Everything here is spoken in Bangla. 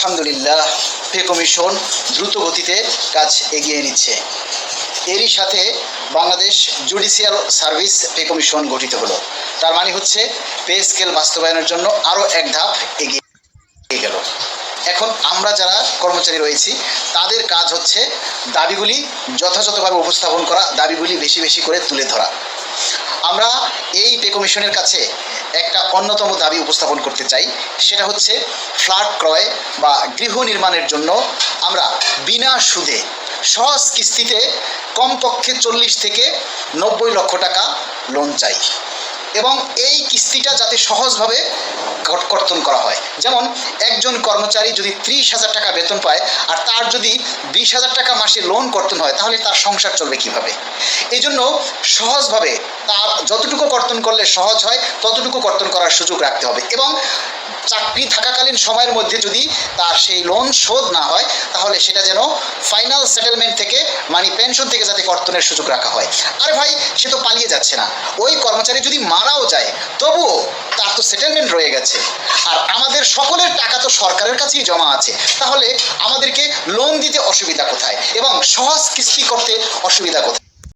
আলহামদুলিল্লাহ, পে কমিশন দ্রুত গতিতে কাজ এগিয়ে নিচ্ছে। এরই সাথে Bangladesh judicial service pay commission গঠিত হলো। তার মানে হচ্ছে, পে স্কেল বাস্তবায়নের জন্য আরও এক ধাপ এগিয়ে গেল। এখন আমরা যারা কর্মচারী রয়েছি, তাদের কাজ হচ্ছে দাবিগুলি যথাযথভাবে উপস্থাপন করা, দাবিগুলি বেশি বেশি করে তুলে ধরা। আমরা এই পে কমিশনের কাছে একটা অন্যতম দাবি উপস্থাপন করতে চাই, সেটা হচ্ছে ফ্ল্যাট ক্রয় বা গৃহ নির্মাণের জন্য আমরা বিনা সুদে সহজ কিস্তিতে কমপক্ষে চল্লিশ থেকে নব্বই লক্ষ টাকা লোন চাই। এবং এই কিস্তিটা যাতে সহজভাবে কর- কর্তন করা হয়। যেমন একজন কর্মচারী যদি ত্রিশ হাজার টাকা বেতন পায়, আর তার যদি বিশ হাজার টাকা মাসে লোন কর্তন হয়, তাহলে তার সংসার চলবে কীভাবে? এই জন্য সহজভাবে তার যতটুকু কর্তন করলে সহজ হয়, ততটুকু কর্তন করার সুযোগ রাখতে হবে। এবং চাকরি থাকাকালীন সময়ের মধ্যে যদি তার সেই লোন শোধ না হয়, তাহলে সেটা যেন ফাইনাল সেটেলমেন্ট থেকে মানে পেনশন থেকে যাতে কর্তনের সুযোগ রাখা হয়। আরে ভাই, সে তো পালিয়ে যাচ্ছে না। ওই কর্মচারী যদি মারাও যায়, তবুও তার তো সেটেলমেন্ট রয়ে গেছে। আর আমাদের সকলের টাকা তো সরকারের কাছেই জমা আছে। তাহলে আমাদেরকে লোন দিতে অসুবিধা কোথায়? এবং সহজ কিস্তি করতে অসুবিধা কোথায়?